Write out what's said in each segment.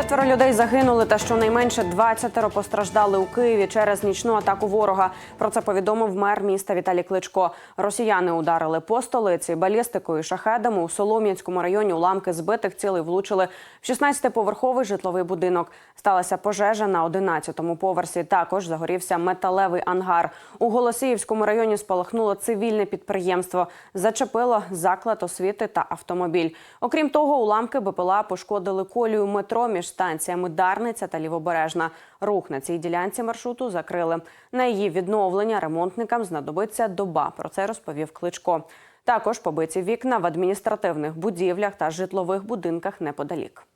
Четверо людей загинули та щонайменше 20 постраждали у Києві через нічну атаку ворога. Про це повідомив мер міста Віталій Кличко. Росіяни ударили по столиці балістикою, шахедами у Солом'янському районі. Уламки збитих цілей влучили в 16-поверховий житловий будинок. Сталася пожежа на 11-му поверсі. Також загорівся металевий ангар. У Голосіївському районі спалахнуло цивільне підприємство. Зачепило заклад освіти та автомобіль. Окрім того, уламки БПЛА пошкодили колію метро між станціями Дарниця та Лівобережна. Рух на цій ділянці маршруту закрили. На її відновлення ремонтникам знадобиться доба. Про це розповів Кличко. Також побиті вікна в адміністративних будівлях та житлових будинках неподалік.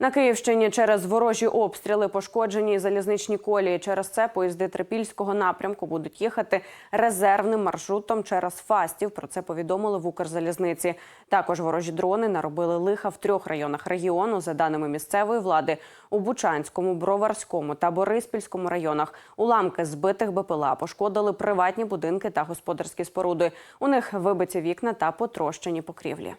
На Київщині через ворожі обстріли пошкоджені залізничні колії. Через це поїзди Трипільського напрямку будуть їхати резервним маршрутом через Фастів. Про це повідомили в Укрзалізниці. Також ворожі дрони наробили лиха в трьох районах регіону. За даними місцевої влади, у Бучанському, Броварському та Бориспільському районах уламки збитих БПЛА пошкодили приватні будинки та господарські споруди. У них вибиті вікна та потрощені покрівлі.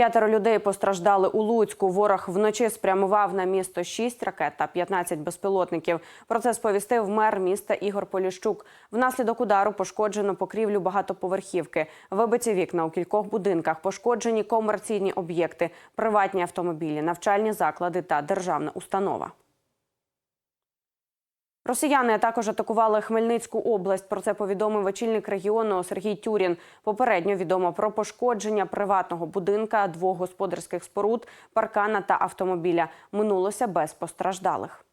П'ятеро людей постраждали у Луцьку. Ворог вночі спрямував на місто 6 ракет та 15 безпілотників. Про це сповістив мер міста Ігор Поліщук. Внаслідок удару пошкоджено покрівлю багатоповерхівки, вибиті вікна у кількох будинках, пошкоджені комерційні об'єкти, приватні автомобілі, навчальні заклади та державна установа. Росіяни також атакували Хмельницьку область. Про це повідомив очільник регіону Сергій Тюрін. Попередньо відомо про пошкодження приватного будинка, двох господарських споруд, паркана та автомобіля. Минулося без постраждалих.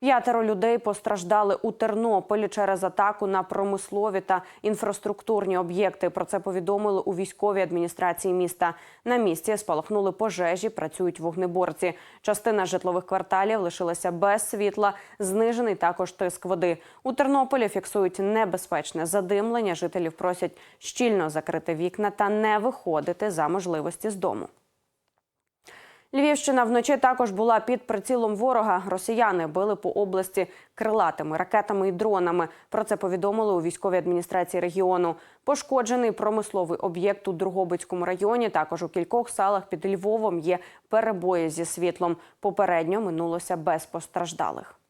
П'ятеро людей постраждали у Тернополі через атаку на промислові та інфраструктурні об'єкти. Про це повідомили у військовій адміністрації міста. На місці спалахнули пожежі, працюють вогнеборці. Частина житлових кварталів лишилася без світла. Знижений також тиск води. У Тернополі фіксують небезпечне задимлення. Жителів просять щільно закрити вікна та не виходити за можливості з дому. Львівщина вночі також була під прицілом ворога. Росіяни били по області крилатими ракетами і дронами. Про це повідомили у військовій адміністрації регіону. Пошкоджений промисловий об'єкт у Другобицькому районі. Також у кількох селах під Львовом є перебої зі світлом. Попередньо минулося без постраждалих.